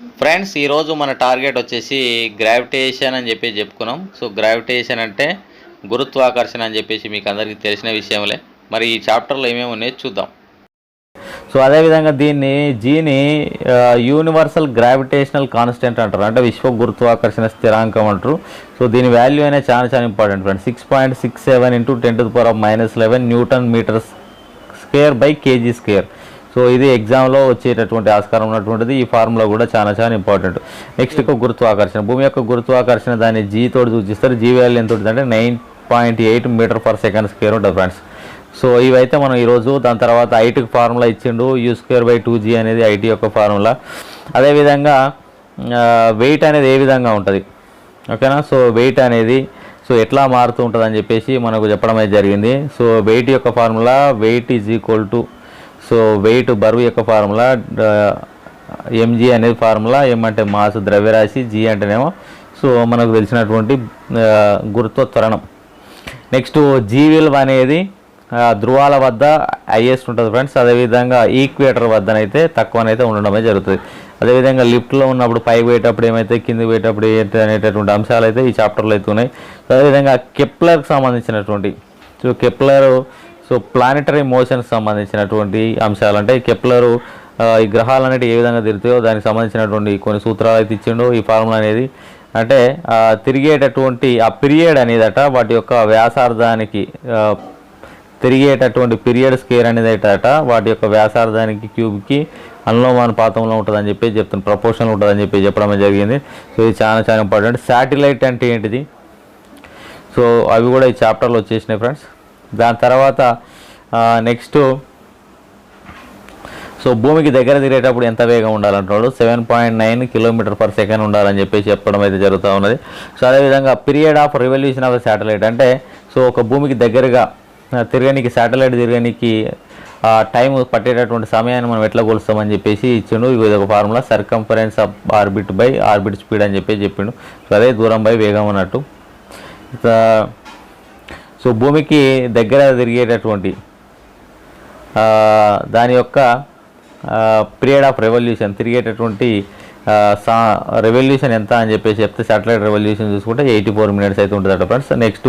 Friends ఈరోజు మన target వచ్చేసి గ్రావిటేషన్ అని చెప్పి చెప్పుకున్నాం. సో గ్రావిటేషన్ అంటే గురుత్వాకర్షణ అని చెప్పేసి మీకు అందరికీ తెలిసిన విషయంలే మరి ఈ చాప్టర్లో ఏమేమి ఉన్నాయో చూద్దాం. సో అదేవిధంగా దీన్ని జీని యూనివర్సల్ గ్రావిటేషనల్ కాన్స్టెంట్ అంటారు. అంటే విశ్వ గురుత్వాకర్షణ స్థిరాంకం అంటారు. సో దీని వాల్యూ అనేది చాలా చాలా important friends six point six seven into ten to power of minus eleven newton metres square by K G square so ఇది ఎగ్జామ్లో వచ్చేటటువంటి ఆస్కారం ఉన్నటువంటిది. ఈ ఫార్ములా కూడా చాలా చాలా ఇంపార్టెంట్. నెక్స్ట్ యొక్క గురుత్వాకర్షణ. భూమి యొక్క గురుత్వాకర్షణ దాన్ని జీ తోటి సూచిస్తారు. జీ వాల్యూ ఎంత ఉంటుంది అంటే nine point eight metre per second square ఉంటుంది ఫ్రెండ్స్. సో ఇవైతే మనం ఈరోజు దాని తర్వాత ఐటీకి ఫార్ములా ఇచ్చిండు. U square by two G అనేది ఐటీ యొక్క ఫార్ములా. అదేవిధంగా వెయిట్ అనేది ఏ విధంగా ఉంటుంది? ఓకేనా? సో వెయిట్ అనేది సో ఎట్లా మారుతూ ఉంటుంది అని చెప్పేసి మనకు చెప్పడం అయితే జరిగింది. సో వెయిట్ యొక్క formula weight is equal to so weight బరువు యొక్క ఫార్ములా ఎంజీ అనేది ఫార్ములా ఎం అంటే మాస్ ద్రవ్యరాశి జీ అంటేనేమో సో మనకు తెలిసినటువంటి గురుత్వ త్వరణం నెక్స్ట్ జీ విలువ అనేది ధ్రువాల వద్ద హైయెస్ట్ ఉంటుంది ఫ్రెండ్స్ అదేవిధంగా ఈక్వేటర్ వద్దనైతే తక్కువనైతే ఉండడమే జరుగుతుంది. అదేవిధంగా లిఫ్ట్లో ఉన్నప్పుడు పైకి పోయేటప్పుడు ఏమైతే కింద పోయేటప్పుడు ఏంటి అనేటటువంటి అంశాలు అయితే ఈ చాప్టర్లో అయితే ఉన్నాయి. సో అదేవిధంగా కెప్లర్కి సంబంధించినటువంటి సో కెప్లర్ సో ప్లానెటరీ మోషన్కి సంబంధించినటువంటి అంశాలు అంటే కెప్లరు ఈ గ్రహాలు అనేవి ఏ విధంగా తిరుగుతాయో దానికి సంబంధించినటువంటి కొన్ని సూత్రాలు అయితే ఇచ్చిండు. ఈ ఫార్ములా అనేది అంటే తిరిగేటటువంటి ఆ పీరియడ్ అనేదట వాటి యొక్క వ్యాసార్థానికి తిరిగేటటువంటి పీరియడ్ స్కేర్ అనేది అట వాటి యొక్క వ్యాసార్థానికి క్యూబ్కి అనులోమానుపాతంలో ఉంటుందని చెప్పి చెప్తాను ప్రపోర్షన్ ఉంటుందని చెప్పి చెప్పడం జరిగింది. సో ఇది చాలా చాలా ఇంపార్టెంట్ శాటిలైట్ అంటే ఏంటిది? సో అవి కూడా ఈ చాప్టర్లో వచ్చేసినాయి ఫ్రెండ్స్ దాని తర్వాత నెక్స్ట్ సో భూమికి దగ్గర తిరిగేటప్పుడు ఎంత వేగం ఉండాలంటున్నాడు? Seven point nine kilometre per second ఉండాలని చెప్పేసి చెప్పడం అయితే జరుగుతూ ఉన్నది. సో అదేవిధంగా period of revolution of satellite అంటే సో ఒక భూమికి దగ్గరగా తిరగనికి శాటిలైట్ తిరగనికి టైం పట్టేటటువంటి సమయాన్ని మనం ఎట్లా కొలుస్తామని చెప్పేసి ఇచ్చిండు. ఇది ఒక formula circumference of orbit by orbit speed అని చెప్పేసి చెప్పిండు. సో అదే దూరం బై వేగం అన్నట్టు. సో భూమికి దగ్గర తిరిగేటటువంటి దాని యొక్క పీరియడ్ ఆఫ్ రెవల్యూషన్ తిరిగేటటువంటి సా రెవల్యూషన్ ఎంత అని చెప్పేసి చెప్తే శాటిలైట్ రెవల్యూషన్ చూసుకుంటే ఎయిటీ ఫోర్ మినిట్స్ అయితే ఉంటుందట friends next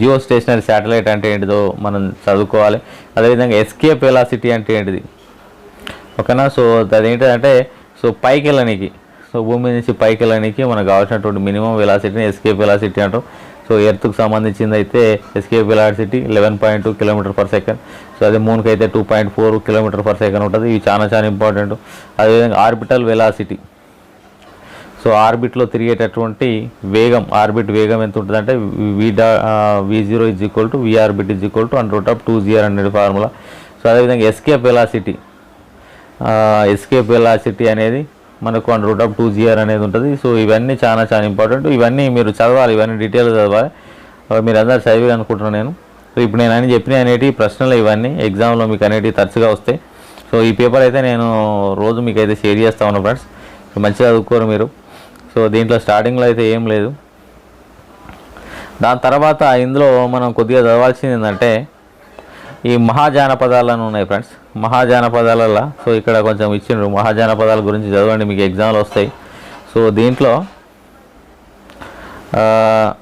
geostationary satellite అంటే ఏంటిదో మనం చదువుకోవాలి. అదేవిధంగా ఎస్కేప్ వెలాసిటీ అంటే ఏంటిది? ఓకేనా? సో అది సో పైకి వెళ్ళడానికి సో భూమి నుంచి పైకి వెళ్ళడానికి మనకు కావాల్సినటువంటి మినిమం వెలాసిటీని ఎస్కేప్ వెలాసిటీ అంటాం. సో ఎర్త్కు సంబంధించింది అయితే escape velocity eleven point two kilometre per second. So అదే మూన్కి అయితే two point four kilometre per second ఉంటుంది. ఇవి చాలా చాలా ఇంపార్టెంట్. అదేవిధంగా ఆర్బిటల్ వెలాసిటీ. సో ఆర్బిట్లో తిరిగేటటువంటి వేగం ఆర్బిట్ వేగం ఎంత ఉంటుందంటే వి డా V zero is equal to V orbit is equal to and root of two GR అనేది ఫార్ములా సో అదేవిధంగా ఎస్కేప్ వెలాసిటీ ఎస్కేప్ వెలాసిటీ అనేది మనకు one root of two GR అనేది ఉంటుంది. సో ఇవన్నీ చాలా చాలా ఇంపార్టెంట్ ఇవన్నీ మీరు చదవాలి ఇవన్నీ డీటెయిల్ చదవాలి. Uh, మీరు అందరు చదివి అనుకుంటున్నాను నేను. సో ఇప్పుడు నేను అని చెప్పిన అనేటి ప్రశ్నలు ఇవన్నీ ఎగ్జామ్లో మీకు అనేటివి తరచుగా వస్తాయి. సో ఈ పేపర్ అయితే నేను రోజు మీకు అయితే షేర్ చేస్తా ఉన్నాను ఫ్రెండ్స్ సో మంచిగా చదువుకోరు మీరు. సో దీంట్లో స్టార్టింగ్లో అయితే ఏం లేదు. దాని తర్వాత ఇందులో మనం కొద్దిగా చదవాల్సింది ఏంటంటే ఈ మహాజానపదాలను ఉన్నాయి ఫ్రెండ్స్ మహాజానపదాలలో సో ఇక్కడ కొంచెం ఇచ్చిండ్రు. మహాజానపదాల గురించి చదవండి మీకు ఎగ్జామ్లు వస్తాయి. సో దీంట్లో కాంబోజాన్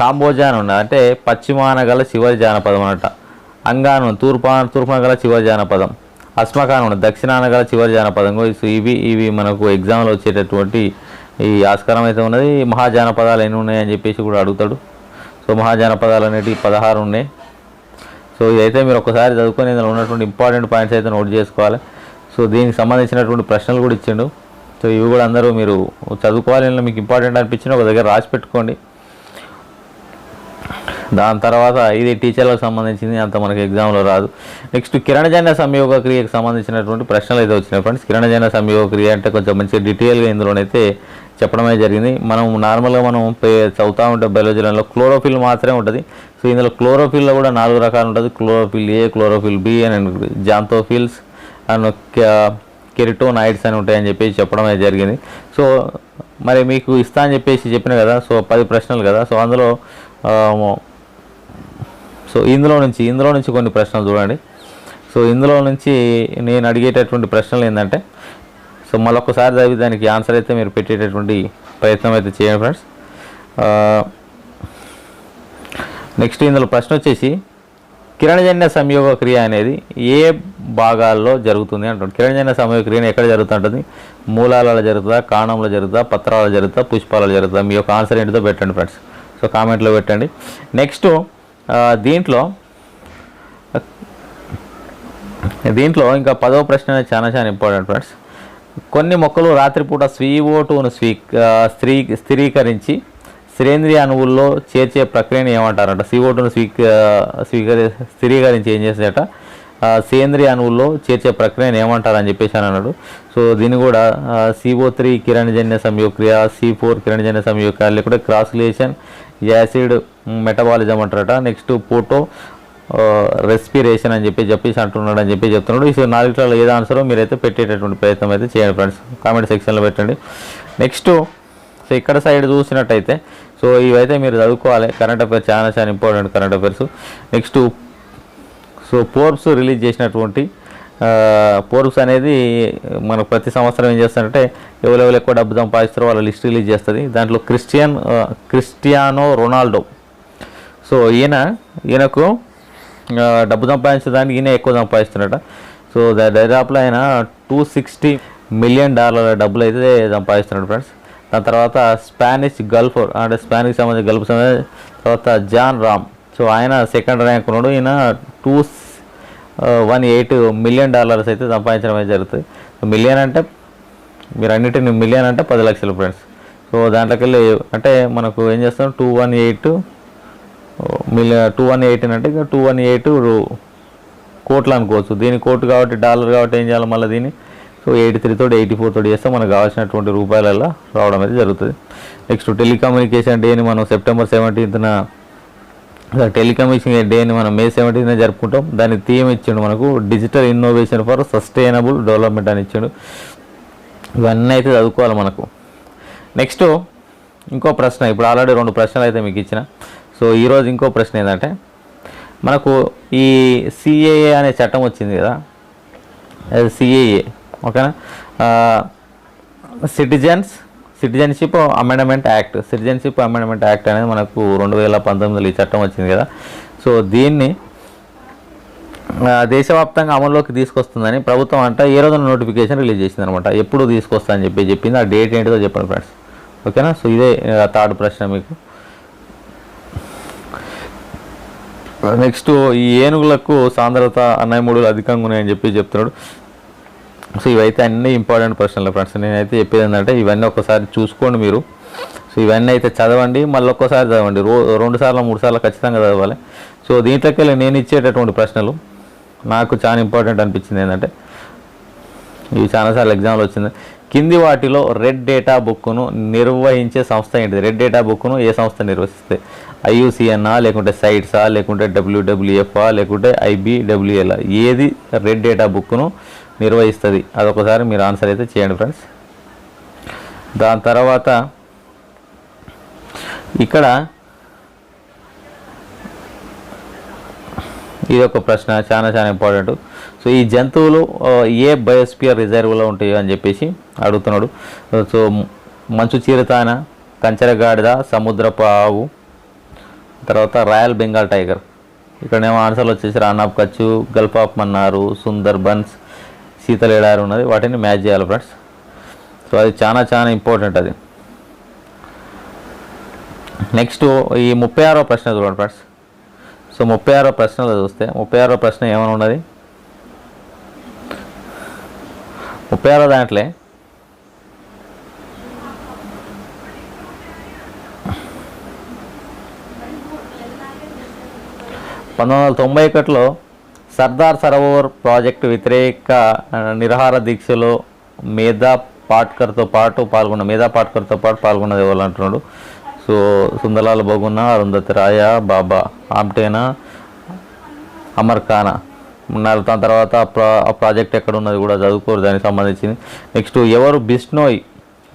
కాంబోజా అని ఉన్నది. అంటే పశ్చిమాన గల చివరి జానపదం అనట అంగాను తూర్పా తూర్పున గల చివరి జానపదం. అస్మకాను ఉన్నది. దక్షిణాన గల చివరి జానపదం. సో ఇవి ఇవి మనకు ఎగ్జామ్లో వచ్చేటటువంటి ఈ ఆస్కారం అయితే ఉన్నది. ఈ మహాజానపదాలు ఎన్ని ఉన్నాయని చెప్పేసి కూడా అడుగుతాడు. సో మహాజానపదాలు అనేటివి పదహారు ఉన్నాయి. సో ఇదైతే మీరు ఒకసారి చదువుకొని ఇందులో ఉన్నటువంటి ఇంపార్టెంట్ పాయింట్స్ అయితే నోట్ చేసుకోవాలి. సో దీనికి సంబంధించినటువంటి ప్రశ్నలు కూడా ఇచ్చిండు. సో ఇవి కూడా అందరూ మీరు చదువుకోవాలి మీకు ఇంపార్టెంట్ అనిపించిన ఒక దగ్గర రాసి పెట్టుకోండి. దాని తర్వాత ఇది టీచర్లకు సంబంధించింది అంత మనకి ఎగ్జామ్లో రాదు. నెక్స్ట్ కిరణజన్య సంయోగ క్రియకు సంబంధించినటువంటి ప్రశ్నలు అయితే వచ్చినాయి. ఫ్రెండ్స్ కిరణజన్య సంయోగ క్రియ అంటే కొంచెం మంచి డీటెయిల్గా ఇందులోనైతే చెప్పడమే జరిగింది. మనం నార్మల్గా మనం పే- చదువుతూ ఉంటాం బయాలజీలలో క్లోరోఫిల్ మాత్రమే ఉంటుంది. సో ఇందులో క్లోరోఫిల్లో కూడా నాలుగు రకాలు ఉంటుంది. క్లోరోఫిల్ ఏ క్లోరోఫిల్ బి అని జాంతోఫిల్స్ అండ్ కెరిటోనైడ్స్ అని ఉంటాయని చెప్పేసి చెప్పడం జరిగింది. సో మరి మీకు ఇస్తా అని చెప్పేసి చెప్పిన కదా సో పది ప్రశ్నలు కదా. సో అందులో సో ఇందులో నుంచి ఇందులో నుంచి కొన్ని ప్రశ్నలు చూడండి. సో ఇందులో నుంచి నేను అడిగేటటువంటి ప్రశ్నలు ఏంటంటే సో మళ్ళొకసారి చదివి దానికి ఆన్సర్ అయితే మీరు పెట్టేటటువంటి ప్రయత్నం అయితే చేయండి ఫ్రెండ్స్ నెక్స్ట్ ఇందులో ప్రశ్న వచ్చేసి కిరణజన్య సంయోగ క్రియ అనేది ఏ భాగాల్లో జరుగుతుంది అంటుంది. కిరణజన్య సంయోగ క్రియ ఎక్కడ జరుగుతుంటుంది మూలాలలో జరుగుతుందా కాణంలో జరుగుతుందా పత్రాలలో జరుగుతుందా పుష్పాలలో జరుగుతుందా? మీ యొక్క ఆన్సర్ ఏంటిదో పెట్టండి ఫ్రెండ్స్ సో కామెంట్లో పెట్టండి. నెక్స్ట్ దీంట్లో దీంట్లో ఇంకా పదవ ప్రశ్న అనేది చాలా చాలా ఇంపార్టెంట్ ఫ్రెండ్స్ కొన్ని మొక్కలు రాత్రిపూట స్వీఓ టూను స్వీ స్త్రీ స్థిరీకరించి శ్రేంద్రియ అణువుల్లో చేర్చే ప్రక్రియను ఏమంటారంట? సిఓ టూను స్వీ స్వీకరి స్థిరీకరించి ఏం చేసేట సేంద్రియ అణువుల్లో చేర్చే ప్రక్రియను ఏమంటారని చెప్పేసి అని అన్నాడు. సో దీన్ని కూడా సిఓ త్రీ కిరణజన్య సంయోక్రియ సి ఫోర్ కిరణజన్య సంయోక్రియ లేకుంటే క్రాసులేషన్ యాసిడ్ మెటబాలిజం అంటారట. నెక్స్ట్ పోటో రెస్పిరేషన్ అని చెప్పి చెప్పేసి అంటున్నాడు అని చెప్పి చెప్తున్నాడు. ఈ నాలుగులో ఏది ఆన్సరో మీరైతే పెట్టేటటువంటి ప్రయత్నం అయితే చేయండి ఫ్రెండ్స్ కామెంట్ సెక్షన్లో పెట్టండి. నెక్స్ట్ సో ఇక్కడ సైడ్ చూసినట్టయితే సో ఇవైతే మీరు చదువుకోవాలి. కరెంట్ అఫైర్స్ చాలా చాలా important current affairs next so Forbes release చేసినటువంటి పోర్బ్స్ అనేది మనకు ప్రతి సంవత్సరం ఏం చేస్తారంటే ఎవరెవరు ఎక్కువ డబ్బు సంపాదిస్తారో వాళ్ళ లిస్ట్ రిలీజ్ చేస్తుంది. దాంట్లో క్రిస్టియన్ క్రిస్టియానో రొనాల్డో సో ఈయన ఈయనకు డబ్బు సంపాదించడానికి ఈయన ఎక్కువ సంపాదిస్తున్నాడట. సో దా- దాదాపులో ఆయన టూ సిక్స్టీ మిలియన్ డాలర్ల డబ్బులు అయితే సంపాదిస్తున్నాడు ఫ్రెండ్స్. దాని తర్వాత స్పానిష్ గల్ఫ్ అంటే స్పానిష్ సంబంధించిన గల్ఫ్ సంబంధించి తర్వాత జాన్ రామ్. సో ఆయన సెకండ్ ర్యాంక్ ఉన్నాడు. ఈయన two one eight million dollars అయితే సంపాదించడం అయితే జరుగుతుంది. మిలియన్ అంటే మీరు అన్నిటిని మిలియన్ అంటే పది లక్షలు ఫ్రెండ్స్. సో దాంట్లోకి వెళ్ళి అంటే మనకు ఏం చేస్తాం two one eight million two one eight అంటే ఇక టూ వన్ ఎయిట్ కోట్లు అనుకోవచ్చు. దీని కోర్టు కాబట్టి డాలర్ కాబట్టి ఏం చేయాలి మళ్ళీ దీన్ని? సో ఎయిటీ త్రీ తోటి ఎయిటీ ఫోర్ తోటి చేస్తే మనకు కావాల్సినటువంటి రూపాయలలో రావడం అయితే జరుగుతుంది. నెక్స్ట్ టెలికమ్యూనికేషన్ డేని మనం సెప్టెంబర్ సెవెంటీన్త్న టెలికమ్యూనికేషన్ డేని మనం మే సెవెంటీన్త్న జరుపుకుంటాం. దాని థీమ్ ఇచ్చిండు మనకు digital innovation for sustainable development అని ఇచ్చిండు. ఇవన్నీ అయితే చదువుకోవాలి మనకు. నెక్స్ట్ ఇంకో ప్రశ్న ఇప్పుడు ఆల్రెడీ రెండు ప్రశ్నలు అయితే మీకు ఇచ్చిన. సో ఈరోజు ఇంకో ప్రశ్న ఏంటంటే మనకు ఈ సిఏఏ అనే చట్టం వచ్చింది కదా? సిఏఏ ఓకేనా? Citizens citizenship amendment act citizenship amendment act అనేది మనకు రెండు వేల పంతొమ్మిదిలో ఈ చట్టం వచ్చింది కదా? సో దీన్ని దేశవ్యాప్తంగా అమల్లోకి తీసుకొస్తుందని ప్రభుత్వం అంట ఏ రోజున నోటిఫికేషన్ రిలీజ్ చేసింది అనమాట ఎప్పుడు తీసుకొస్తా అని చెప్పి చెప్పింది. ఆ డేట్ ఏంటిదో చెప్పండి ఫ్రెండ్స్. ఓకేనా? సో ఇదే థర్డ్ ప్రశ్న మీకు. నెక్స్ట్ ఈ ఏనుగులకు సాంద్రత అన్నయముడులు అధికంగా ఉన్నాయని చెప్పి చెప్తున్నాడు. సో ఇవైతే అన్ని ఇంపార్టెంట్ ప్రశ్నలు ఫ్రెండ్స్ నేనైతే చెప్పేది ఏంటంటే ఇవన్నీ ఒకసారి చూసుకోండి మీరు. సో ఇవన్నీ అయితే చదవండి మళ్ళీ ఒక్కసారి చదవండి. రో రెండు సార్లు మూడు సార్లు ఖచ్చితంగా చదవాలి. సో దీంట్లోకి వెళ్ళి నేను ఇచ్చేటటువంటి ప్రశ్నలు నాకు చాలా ఇంపార్టెంట్ అనిపించింది ఏంటంటే ఇవి చాలాసార్లు ఎగ్జామ్లో వచ్చింది. కింది వాటిలో రెడ్ డేటా బుక్ను నిర్వహించే సంస్థ ఏంటిది? రెడ్ డేటా బుక్ను ఏ సంస్థ నిర్వహిస్తుంది ఐయుసిఎన్నా లేకుంటే సైట్సా లేకుంటే డబ్ల్యూడబ్ల్యూఎఫ్ఆ లేకుంటే ఐబిడబ్ల్యూఎల్ ఏది రెడ్ డేటా బుక్ను నిర్వహిస్తుంది? అదొకసారి మీరు ఆన్సర్ అయితే చేయండి ఫ్రెండ్స్. దాని తర్వాత ఇక్కడ ఇది ఒక ప్రశ్న చాలా చాలా ఇంపార్టెంట్. సో ఈ జంతువులు ఏ బయోస్పియర్ రిజర్వ్లో ఉంటాయో అని చెప్పేసి అడుగుతున్నాడు. సో మంచు చీరతాన కంచరగాడిద సముద్రపు ఆవు? తర్వాత రాయల్ బెంగాల్ టైగర్. ఇక్కడేమో ఆన్సర్లు వచ్చేసి Rann of Kutch gulf of Mannar Sundarbans శీతల ఎడారి ఉన్నది. వాటిని మ్యాచ్ చేయాలి ఫ్రెండ్స్. సో అది చాలా చాలా ఇంపార్టెంట్ అది. నెక్స్ట్ ఈ ముప్పై ఆరో ప్రశ్న చూడండి ఫ్రెండ్స్. సో ముప్పై ఆరో ప్రశ్నలో చూస్తే ముప్పై ఆరో ప్రశ్న ఏమైనా ఉన్నది? ముప్పై ఆరో దాంట్లో పంతొమ్మిది వందల తొంభై ఒకటిలో సర్దార్ సరోవర్ ప్రాజెక్టు వ్యతిరేక నిరహార నిరాహార దీక్షలో మేధా పాట్కర్తో పాటు పాల్గొన్న మేధా పాట్కర్తో పాటు పాల్గొన్నది ఎవరు అంటున్నాడు? సో సుందరలాల్ బొగున్న అరుంధతి రాయ బాబా ఆమ్టేనా అమర్ ఖానా. ఉన్నారు దాని తర్వాత ఆ ప్రా ఆ ప్రాజెక్ట్ ఎక్కడ ఉన్నది కూడా చదువుకోరు దానికి సంబంధించింది. నెక్స్ట్ ఎవరు బిష్నోయ్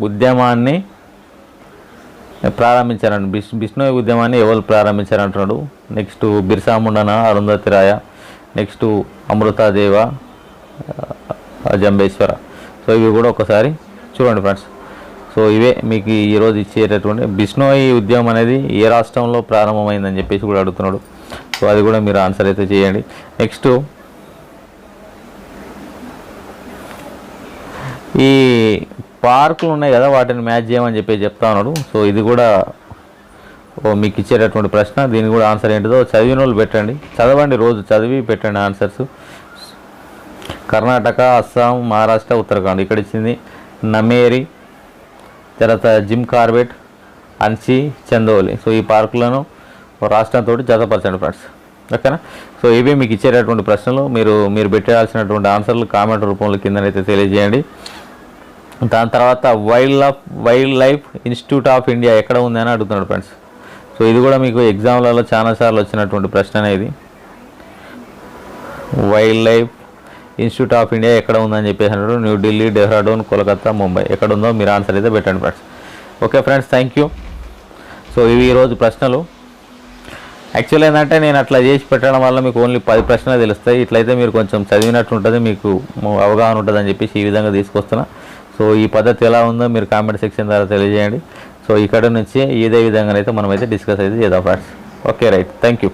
ఉద్యమాన్ని ప్రారంభించారండి బిష్ బిష్ణోయ్ ఉద్యమాన్ని ఎవరు ప్రారంభించారంటున్నాడు? నెక్స్ట్ బిర్సా ముండన అరుంధతి రాయ నెక్స్ట్ అమృతాదేవ జంబేశ్వర. సో ఇవి కూడా ఒకసారి చూడండి ఫ్రెండ్స్. సో ఇవే మీకు ఈరోజు ఇచ్చేటటువంటి బిష్ణోయి ఉద్యమం అనేది ఏ రాష్ట్రంలో ప్రారంభమైందని చెప్పేసి కూడా అడుగుతున్నాడు. సో అది కూడా మీరు ఆన్సర్ అయితే చేయండి. నెక్స్ట్ ఈ పార్కులు ఉన్నాయి కదా వాటిని మ్యాచ్ చేయమని చెప్పి చెప్తా ఉన్నాడు. సో ఇది కూడా మీకు ఇచ్చేటటువంటి ప్రశ్న దీనికి కూడా ఆన్సర్ ఏంటిదో చదివిన వాళ్ళు పెట్టండి. చదవండి రోజు చదివి పెట్టండి ఆన్సర్స్. కర్ణాటక అస్సాం మహారాష్ట్ర ఉత్తరాఖండ్. ఇక్కడ ఇచ్చింది నమేరి తర్వాత జిమ్ కార్బెట్ అన్సి చందోలి. సో ఈ పార్కులను రాష్ట్రంతో జతపరచండి ఫ్రెండ్స్. ఓకేనా? సో ఇవి మీకు ఇచ్చేటటువంటి ప్రశ్నలు. మీరు మీరు పెట్టాల్సినటువంటి ఆన్సర్లు కామెంట్ రూపంలో కిందనైతే తెలియజేయండి. దాని తర్వాత wildlife wildlife institute of India ఎక్కడ ఉందని అడుగుతున్నాడు ఫ్రెండ్స్. సో ఇది కూడా మీకు ఎగ్జామ్లలో చాలాసార్లు వచ్చినటువంటి ప్రశ్న అనేది wildlife institute of India ఎక్కడ ఉందని చెప్పేసి అన్నాడు. న్యూఢిల్లీ డెహ్రాడూన్ కోలకత్తా ముంబై ఎక్కడ ఉందో మీరు ఆన్సర్ అయితే పెట్టండి friends okay friends thank you so ఇవి ఈరోజు ప్రశ్నలు. యాక్చువల్ ఏంటంటే నేను అట్లా చేసి పెట్టడం వల్ల మీకు ఓన్లీ పది ప్రశ్నలు తెలుస్తాయి. ఇట్లయితే మీరు కొంచెం చదివినట్టు ఉంటుంది మీకు అవగాహన ఉంటుంది అని చెప్పేసి ఈ విధంగా తీసుకొస్తున్నా. సో ఈ పద్ధతి ఎలా ఉందో మీరు కామెంట్ సెక్షన్ ద్వారా తెలియజేయండి. సో ఇక్కడ నుంచి ఇదే విధంగా అయితే మనమైతే డిస్కస్ అయితే చేద్దాం friends okay right thank you